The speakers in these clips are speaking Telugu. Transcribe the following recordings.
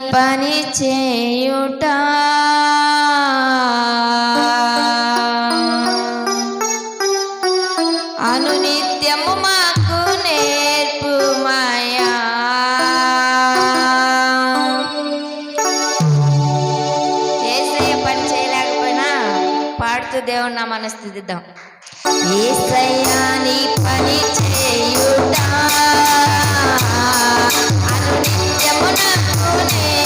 పని చేయుట. అనునిత్యము మాకు నేర్పు మాయా పని చేయలేకపోయినా పాడుతూ దేవుని నా మనస్థితిద్దాం ఏసయ్యా నీ పని చేయుట. అనునిత్యము నాకు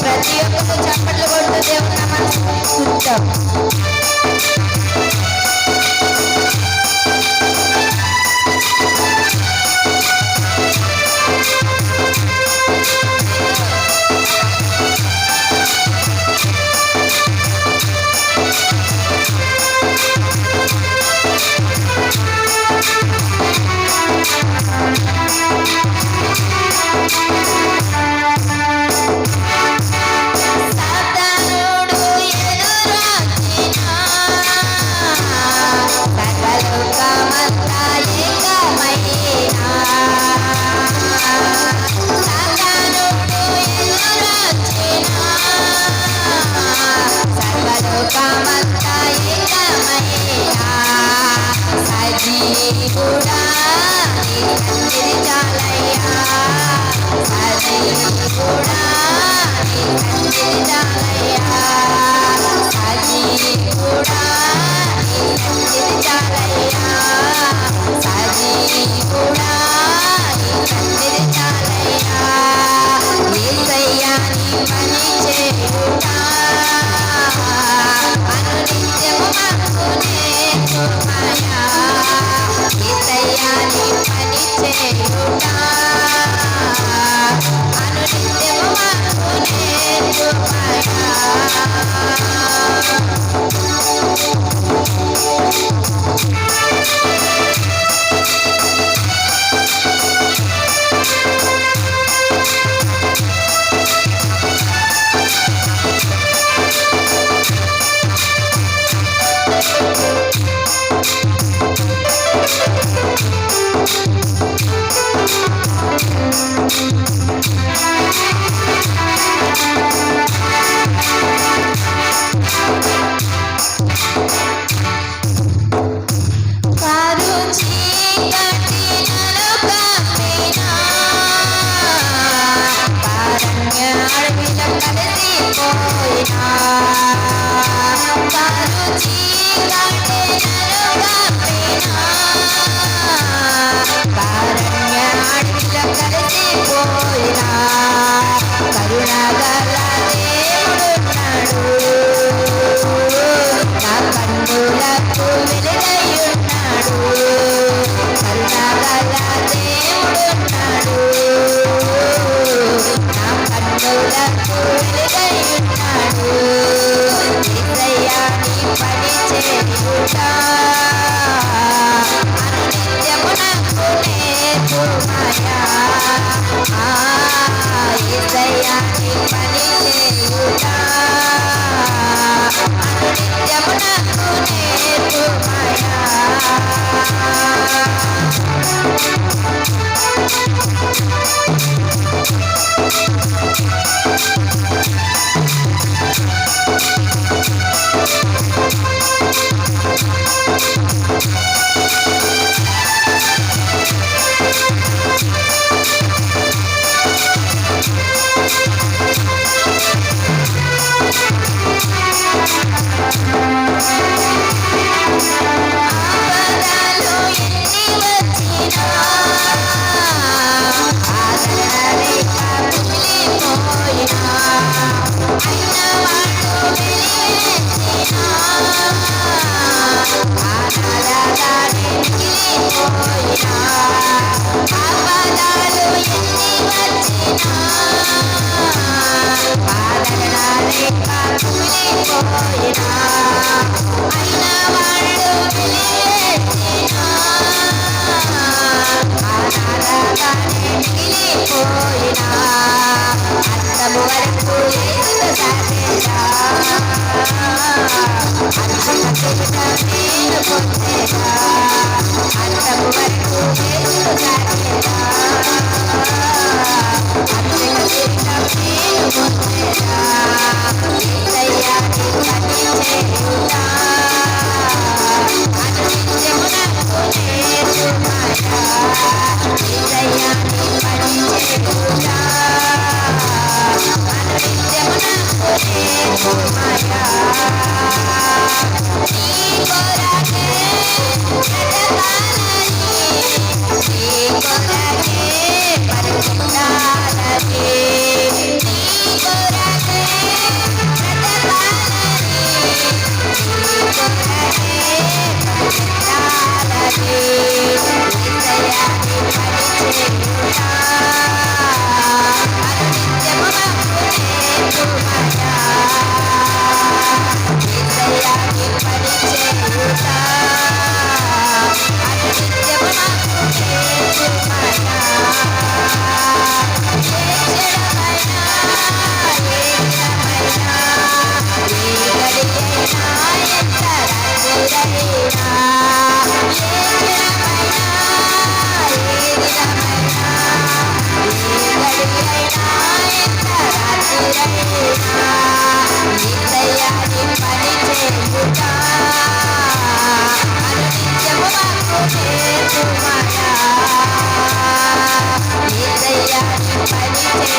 ప్రతి ఒక్కరు చప్పట్లు కొడుతూ దేవుని మనసు Oh,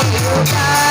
Yoda.